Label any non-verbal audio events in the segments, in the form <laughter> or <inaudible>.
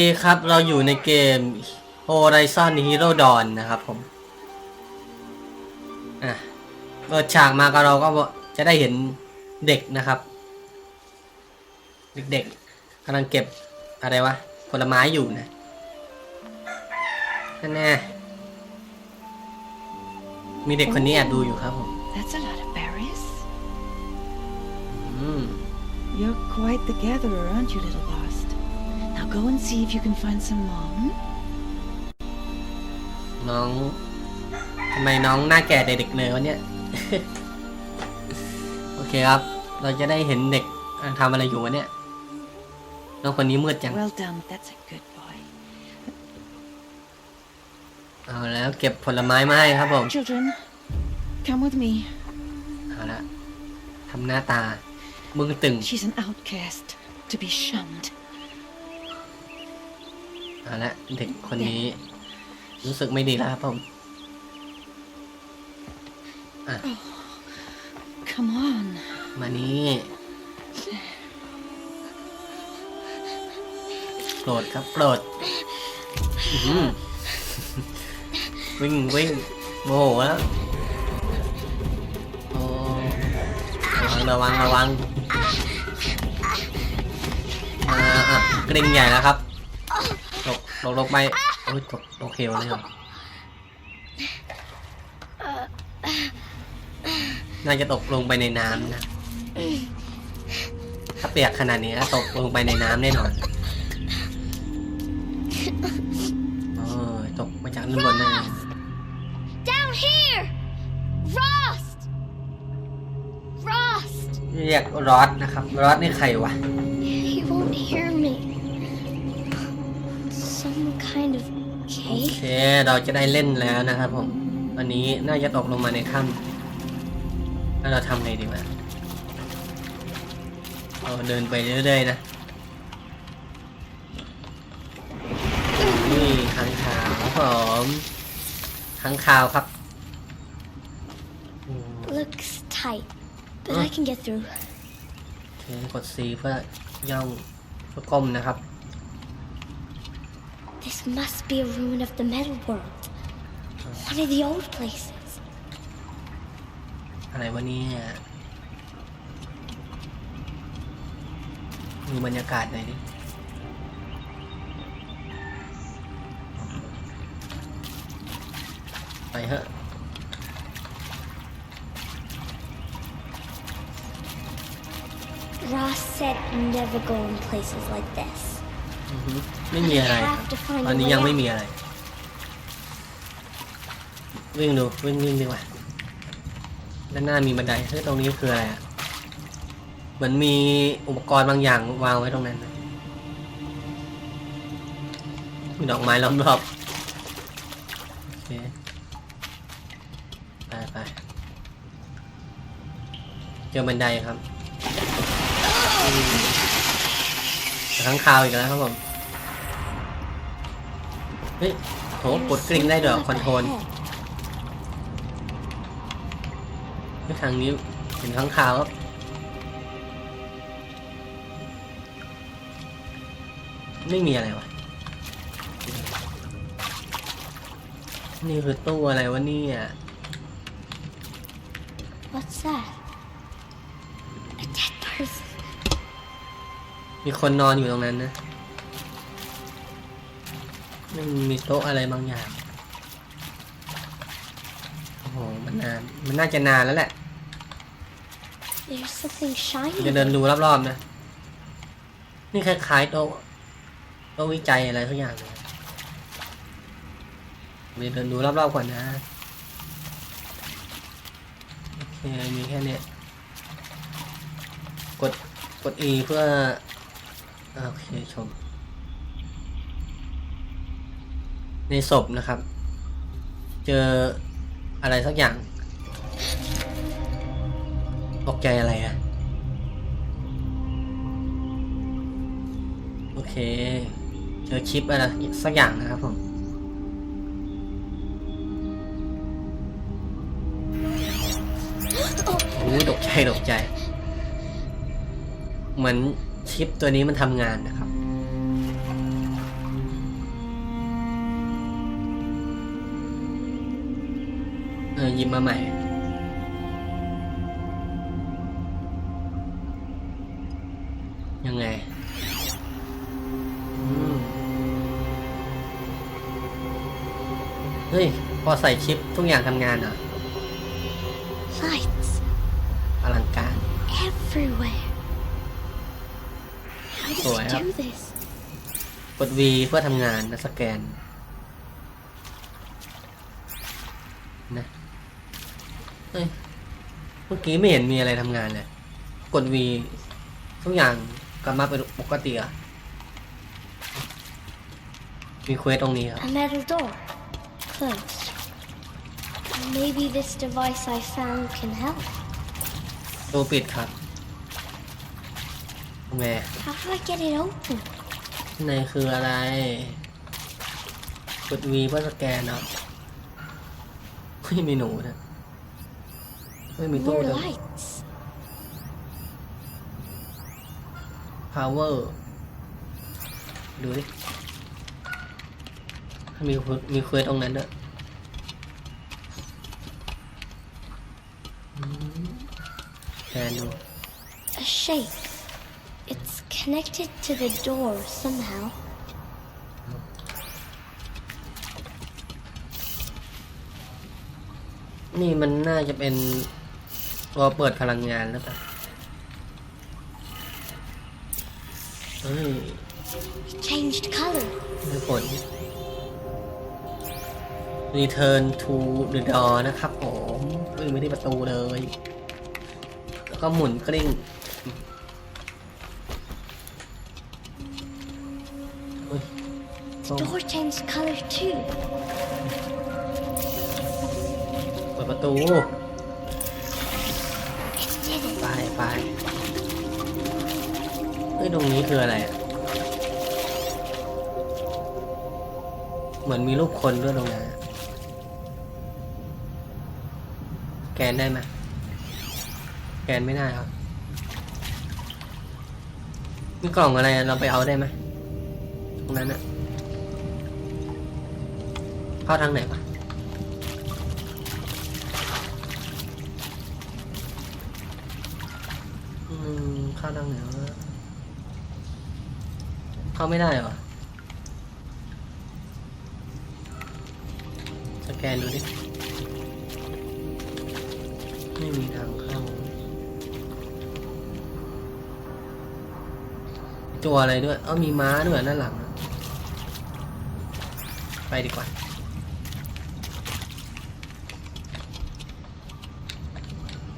ดีครับ เราอยู่ในเกม Horizon Zero Dawn นะครับผมอะเปิดฉากมาก็เราก็จะได้เห็นเด็กนะครับ เด็กๆกำลังเก็บอะไรวะ ผลไม้อยู่นะนั่นแน่มีเด็กคนนี้แอบดูอยู่ครับผม That's a lot of berries. อืม You're quite the gatherer, aren't you, little Bast? Now go and see if you can find some more. hmm? น้องทำไมน้องหน้าแก่แต่เด็กเลยวะเนี่ย โอเคครับ เราจะได้เห็นเด็กทำอะไรอยู่วะเนี่ย น้องคนนี้มืดจัง Well done. That's a good boy. เอาแล้วเก็บผลไม้มาให้ครับผม Children, come with me. เอาละทำหน้าตามึงตึง She's an outcast, to be shunned. เอาละเด็กคนนี้ รู้สึกไม่ดีแล้วครับผม Come on. มานี่โปรดครับโปรดอื้อหือวิ่งวิ่งโมโหแล้วโอ้ระวังระวังระวังอ่าอะกริ่งใหญ่แล้วครับ ตกตกลงไปโอ้ยตกตกเหวเลยเหรอน่าจะตกลงไปในน้ำนะ ถ้าเปียกขนาดนี้ตกลงไปในน้ำแน่นอนโอ้ยตกมาจากด้านบนแน่ Down here! Rost! Rost! เรียกรอดนะครับรอดนี่ใครวะ He won't hear me. เคเราจะได้เล่นแล้วนะครับผมวันนี้น่าจะตกลงมาในถ้ำแล้วเราทำไงดีวะเราเดินไปเรื่อยๆนะนี่ขังขาวครับผมขังขาวครับอืม Looks tight, but Huh? I can get through. โอเคกด C เพื่อย่องเพื่อก้มนะครับ This must be a ruin of the metal world. One of the old places. อะไรวะเนี่ยมีบรรยากาศหน่อยดิ ไปเถอะ Ross said never go in places like this. อือฮึไม่มีอะไร Have to find ตอน a นี้ way ยังไม่ out. มีอะไร วิ่งดูวิ่งวิ่งดีกว่าด้านหน้ามีบันไดเฮ้ยตรงนี้คืออะไรอะเหมือนมีอุปกรณ์บางอย่างวางไว้ตรงนั้นนะมีดอกไม้ล้อมรอบโอเคไปไปเจอบันไดครับ อืมข้างคาวอีกแล้วครับผม เฮ้ยโหกดกริ่งได้เด้อคอนโทรลไม่ทางนี้เห็นข้างคาวครับไม่มีอะไรวะ นี่คือตู้อะไรวะเนี่ย What's that? A dead มีคนนอนอยู่ตรงนั้นนะมันมีโต๊ะอะไรบางอย่าง โอ้โห มันนาน มันน่าจะนานแล้วแหละ There's something จะ shiny. เดินดูรอบๆนะ นี่คล้ายๆโต๊ะโต๊ะวิจัยอะไรทุกอย่างเลยไปเดินดูรอบๆก่อนนะ โอเค มีแค่เนี้ยกด กด E เพื่อ โอเคชม ในศพนะครับ เจออะไรสักอย่างตกใจอะไรอะโอเค เจอชิปอะไรสักอย่างนะครับผมโอ้ยตกใจตกใจ เหมือน ชิปตัวนี้มันทำงานนะครับ เออยิบมาใหม่ ยังไงเฮ้ย พอใส่ชิปทุกอย่างทำงานเหรอ Lights อลังการ everywhere How does Ủa, he em- do this? กด V เพื่อทำงานนะสแกนนะเฮ้ยเมื่อกี้ไม่เห็นมีอะไรทำงานเลย กด V ทุกอย่างกลับมาเป็นปกติอะมีเควสตรงนี้ครับ A metal door. Closed. Maybe this device I found can help. ตัวปิดครับ แม่ How do I get it open? ในคืออะไรกด V เพื่อสแกนเนาะไม่มีหนูนะไม่มีตู้ More เลย lights. power ดูดิ มีมีเควสตรงนั้นด้วยอืมแกนดู A shape. It's connected to the door somehow. นี่มันน่าจะเป็นตัวเปิดพลังงานแล้วป่ะเฮ้ย It changed color. ได้ผล Return to the door นะครับผมวิ่งไปที่ประตูเลย แล้วก็หมุนกลิ้ง The door changed color too. เปิดประตู It did it. ไปไปเฮ้ยตรงนี้คืออะไรอะเหมือนมีรูปคนด้วยตรงนั้นอะแกนได้ไหมแกนไม่ได้ครับมีกล่องอะไรอะเราไปเอาได้ไหมต รงนั้นอะเข้าทางไหนวะอืมเข้าทางไหนวะเข้าไม่ได้เหรอสแกนดูดิไม่มีทางเข้า ตัวอะไรด้วย เอ้ามีม้าด้วยด้านหลัง ไปดีกว่า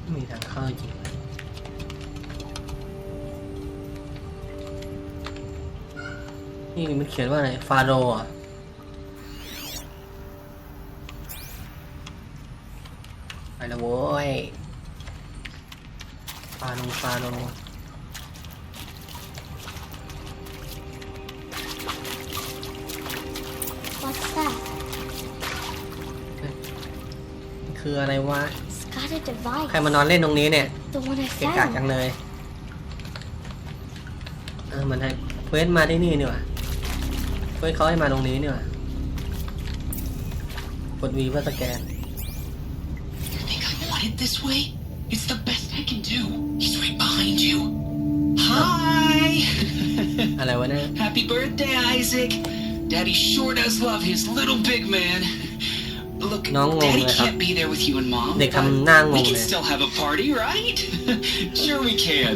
ไม่มีทางเข้าจริงนี่มันเขียนว่าอะไร ฟาโรอะไปแล้วโว้ย ฟาโรฟาโร คืออะไรวะ It's got a device. ใครมานอนเล่นตรงนี้เนี่ย The one I เกะกะจัง found. เลย เออมันให้เควสมาที่นี่นี่หว่าเควสเขาให้มาตรงนี้นี่หว่ากดวีเพื่อสแกน You think I want it this way? It's the best I can do. He's right behind you. Hi! อะไรวะเนี่ย Happy birthday, Isaac. Daddy sure does love his little big man. Look, Nó ngầu Daddy rồi hả? can't be there with you and Mom. เด็ก but ทำหน้าง we ง can เลย still have a party, right? <laughs> sure we can.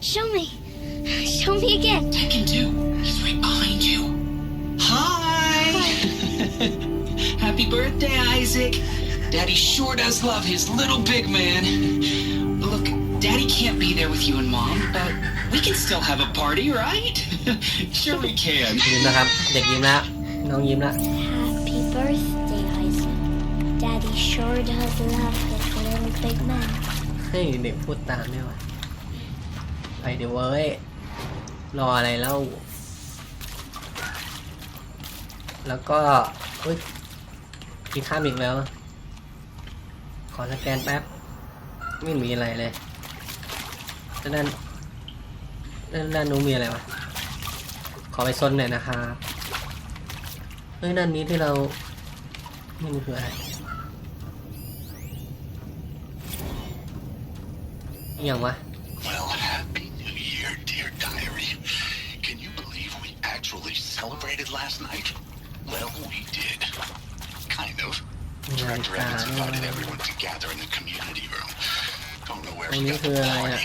Show me. Show me again. Tekken 2. He's right behind you. Hi! <laughs> Happy birthday, Isaac. Daddy sure does love his little big man. Look, Daddy can't be there with you and Mom, but we can still have a party, right? sure we can. ยิ้มนะครับ เด็กยิ้มแล้ว น้องยิ้มแล้ว Happy birthday, Isaac. Daddy sure does love his little big man. ให้เด็กพูดตามด้วยวะไปเดี๋ยวเว้ย รออะไรเล่าแล้วก็เฮ้ยกินข้ามอีกแล้ว ขอสแกนแป๊บ ไม่มีอะไรเลย ด้านด้านด้านด้านนู้นมีอะไรวะ ขอไปซนหน่อยนะครับเฮ้ยด้านนี้ที่เรานี่มันคืออะไรอหย่างวะ Well, happy new year, dear diary. Can you believe we actually celebrated last night? Well, we did. Kind of. Director Evans invited everyone to gather in the community room. ตรงนี้คืออะไรอะ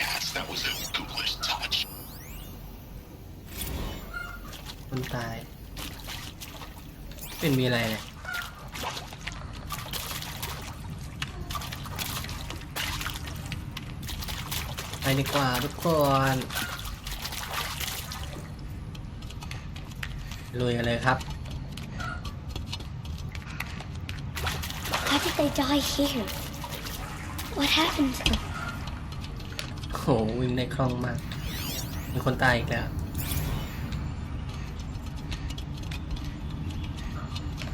คนตาย เป็นมีอะไรเนี่ยไปดีกว่าทุกคนลุยกันเลยครับ How did they die here? What happened to them? โหวิ่งได้คล่องมาก มีคนตายอีกแล้ว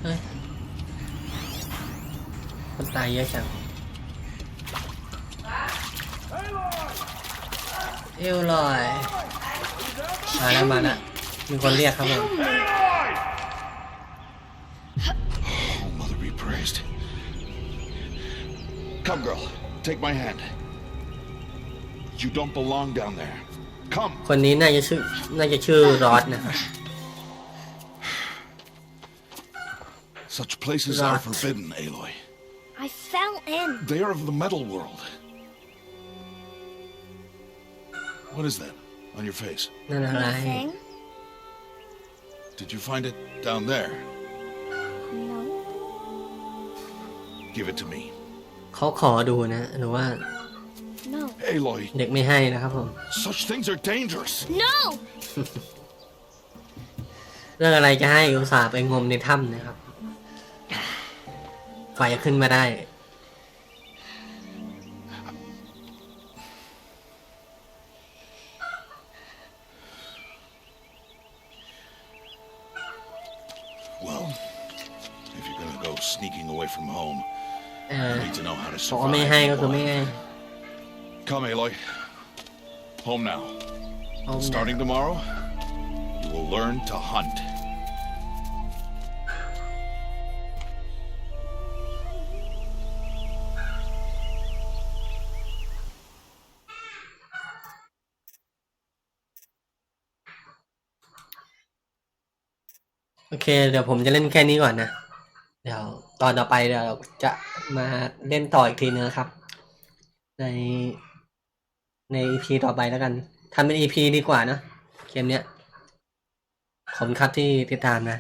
เฮ้ย คนตายเยอะจัง เอวลอย มาแล้วมาแล้วมีคนเรียกครับผม Oh, Mother be praised. Come, girl. Take my hand. You don't belong down there. Come. คนนี้น่าจะชื่อ น่าจะชื่อรอดนะ Such places are Rot. forbidden, Aloy. I fell in. They are of the metal world. What is that on your face? นั่นอะไร Nothing. Did you find it down there? No. Give it to me. เขาขอดูนะ หรือว่า No. Aloy, เด็กไม่ให้นะครับผม such things are dangerous. No! เรื่องอะไรจะให้อุตส่าห์ไปงมในถ้ำนะครับไฟขึ้นมาได้ Well, if you're gonna go sneaking away from home, เออ you need to know how to บอกว่าไม่ survive. ให้ in ก็ the คือไม่ให้ wild. Come, Aloy. Home now. เอา Starting tomorrow, you will learn to hunt. โอเคเดี๋ยวผมจะเล่นแค่นี้ก่อนนะ เดี๋ยวตอนต่อไปเดี๋ยวเราจะมาเล่นต่ออีกทีนึงนะครับ ใน ใน EP ต่อไปแล้วกันทำเป็น EP ดีกว่าเนอะเกมเนี้ยขอบคุณครับที่ติดตามนะ